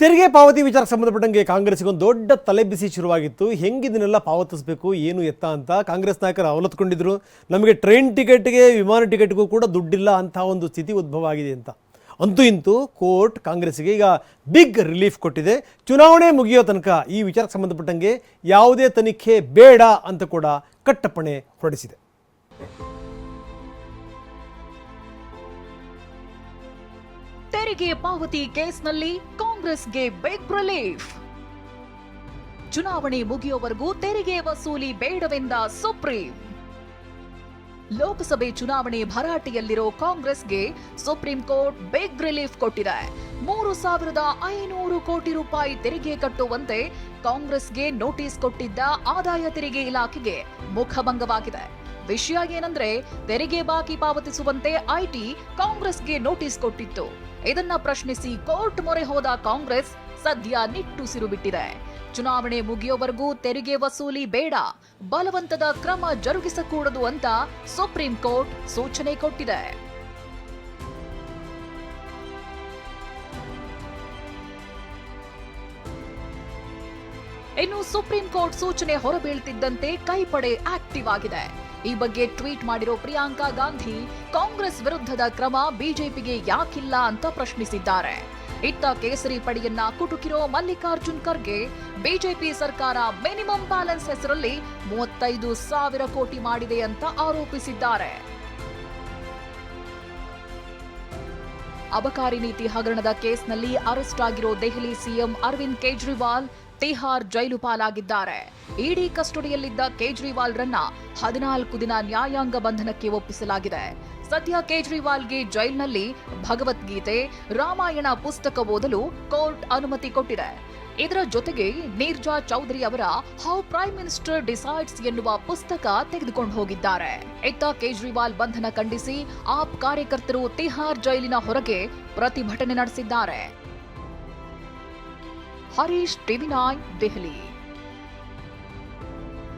ತೆರಿಗೆ ಪಾವತಿ ವಿಚಾರಕ್ಕೆ ಸಂಬಂಧಪಟ್ಟಂಗೆ ಕಾಂಗ್ರೆಸ್ಗೊಂದು ದೊಡ್ಡ ತಲೆಬಿಸಿ ಶುರುವಾಗಿತ್ತು. ಹೆಂಗಿದನ್ನೆಲ್ಲ ಪಾವತಿಸಬೇಕು, ಏನು ಎತ್ತ ಅಂತ ಕಾಂಗ್ರೆಸ್ ನಾಯಕರು ಅವಲತ್ಕೊಂಡಿದ್ರು. ನಮಗೆ ಟ್ರೈನ್ ಟಿಕೆಟ್ಗೆ ವಿಮಾನ ಟಿಕೆಟ್ಗೂ ಕೂಡ ದುಡ್ಡಿಲ್ಲ ಅಂತ ಒಂದು ಸ್ಥಿತಿ ಉದ್ಭವ ಆಗಿದೆ ಅಂತ. ಅಂತೂ ಇಂತೂ ಕೋರ್ಟ್ ಕಾಂಗ್ರೆಸ್ಗೆ ಈಗ ಬಿಗ್ ರಿಲೀಫ್ ಕೊಟ್ಟಿದೆ. ಚುನಾವಣೆ ಮುಗಿಯೋ ತನಕ ಈ ವಿಚಾರಕ್ಕೆ ಸಂಬಂಧಪಟ್ಟಂಗೆ ಯಾವುದೇ ತನಿಖೆ ಬೇಡ ಅಂತ ಕೂಡ ಕಟ್ಟಪ್ಪಣೆ ಹೊರಡಿಸಿದೆ. ತೆರಿಗೆ ಪಾವತಿ ಕೇಸ್ನಲ್ಲಿ ಕಾಂಗ್ರೆಸ್ಗೆ ಬಿಗ್ ರಿಲೀಫ್ ಚುನಾವಣೆ ಮುಗಿಯುವವರೆಗೂ ತೆರಿಗೆ ವಸೂಲಿ ಬೇಡವೆಂದ ಸುಪ್ರೀಂ. ಲೋಕಸಭೆ ಚುನಾವಣೆ ಭರಾಟೆಯಲ್ಲಿರೋ ಕಾಂಗ್ರೆಸ್ಗೆ ಸುಪ್ರೀಂ ಕೋರ್ಟ್ ಬಿಗ್ ರಿಲೀಫ್ ಕೊಟ್ಟಿದೆ. ಮೂರು ಸಾವಿರದ ಐನೂರು ಕೋಟಿ ರೂಪಾಯಿ ತೆರಿಗೆ ಕಟ್ಟುವಂತೆ ಕಾಂಗ್ರೆಸ್ಗೆ ನೋಟಿಸ್ ಕೊಟ್ಟಿದ್ದ ಆದಾಯ ತೆರಿಗೆ ಇಲಾಖೆಗೆ ಮುಖಭಂಗವಾಗಿದೆ. ವಿಷಯ ಏನಂದ್ರೆ, ತೆರಿಗೆ ಬಾಕಿ ಪಾವತಿಸುವಂತೆ ಐಟಿ ಕಾಂಗ್ರೆಸ್ಗೆ ನೋಟಿಸ್ ಕೊಟ್ಟಿತ್ತು. ಇದನ್ನ ಪ್ರಶ್ನಿಸಿ ಕೋರ್ಟ್ ಮೊರೆ ಹೋದ ಕಾಂಗ್ರೆಸ್ ಸದ್ಯ ನಿಟ್ಟುಸಿರು ಬಿಟ್ಟಿದೆ. ಚುನಾವಣೆ ಮುಗಿಯೋವರೆಗೂ ತೆರಿಗೆ ವಸೂಲಿ ಬೇಡ, ಬಲವಂತದ ಕ್ರಮ ಜರುಗಿಸಕೂಡದು ಅಂತ ಸುಪ್ರೀಂ ಕೋರ್ಟ್ ಸೂಚನೆ ಕೊಟ್ಟಿದೆ. ಇನ್ನು ಸುಪ್ರೀಂ ಕೋರ್ಟ್ ಸೂಚನೆ ಹೊರಬೀಳ್ತಿದ್ದಂತೆ ಕೈಪಡೆ ಆಕ್ಟಿವ್ ಆಗಿದೆ. ಈ ಬಗ್ಗೆ ಟ್ವೀಟ್ ಮಾಡಿರೋ ಪ್ರಿಯಾಂಕಾ ಗಾಂಧಿ, ಕಾಂಗ್ರೆಸ್ ವಿರುದ್ಧದ ಕ್ರಮ ಬಿಜೆಪಿಗೆ ಯಾಕಿಲ್ಲ ಅಂತ ಪ್ರಶ್ನಿಸಿದ್ದಾರೆ. ಇತ್ತ ಕೇಸರಿ ಪಡೆಯನ್ನ ಕುಟುಕಿರೋ ಮಲ್ಲಿಕಾರ್ಜುನ್ ಖರ್ಗೆ, ಬಿಜೆಪಿ ಸರ್ಕಾರ ಮಿನಿಮಮ್ ಬ್ಯಾಲೆನ್ಸ್ ಹೆಸರಲ್ಲಿ ಮೂವತ್ತೈದು ಸಾವಿರ ಕೋಟಿ ಮಾಡಿದೆ ಅಂತ ಆರೋಪಿಸಿದ್ದಾರೆ. ಅಬಕಾರಿ ನೀತಿ ಹಗರಣದ ಕೇಸ್ನಲ್ಲಿ ಅರೆಸ್ಟ್ ಆಗಿರೋ ದೆಹಲಿ ಸಿಎಂ ಅರವಿಂದ್ ಕೇಜ್ರಿವಾಲ್ ತಿಹಾರ್ ಜೈಲು ಪಾಲಾಗಿದ್ದಾರೆ. ಇಡಿ ಕಸ್ಟಡಿಯಲ್ಲಿದ್ದ ಕೇಜ್ರಿವಾಲ್ ರನ್ನ ಹದಿನಾಲ್ಕು ದಿನ ನ್ಯಾಯಾಂಗ ಬಂಧನಕ್ಕೆ ಒಪ್ಪಿಸಲಾಗಿದೆ. ಸದ್ಯ ಕೇಜ್ರಿವಾಲ್ಗೆ ಜೈಲ್ನಲ್ಲಿ ಭಗವದ್ಗೀತೆ, ರಾಮಾಯಣ ಪುಸ್ತಕ ಓದಲು ಕೋರ್ಟ್ ಅನುಮತಿ ಕೊಟ್ಟಿದೆ. ಇದರ ಜೊತೆಗೆ ನೀರ್ಜಾ ಚೌಧರಿ ಅವರ ಹೌ ಪ್ರೈಮ್ ಮಿನಿಸ್ಟರ್ ಡಿಸೈಡ್ಸ್ ಎನ್ನುವ ಪುಸ್ತಕ ತೆಗೆದುಕೊಂಡು ಹೋಗಿದ್ದಾರೆ. ಇತ್ತ ಕೇಜ್ರಿವಾಲ್ ಬಂಧನ ಖಂಡಿಸಿ ಆಪ್ ಕಾರ್ಯಕರ್ತರು ತಿಹಾರ್ ಜೈಲಿನ ಹೊರಗೆ ಪ್ರತಿಭಟನೆ ನಡೆಸಿದ್ದಾರೆ. Harish TV nine, Delhi.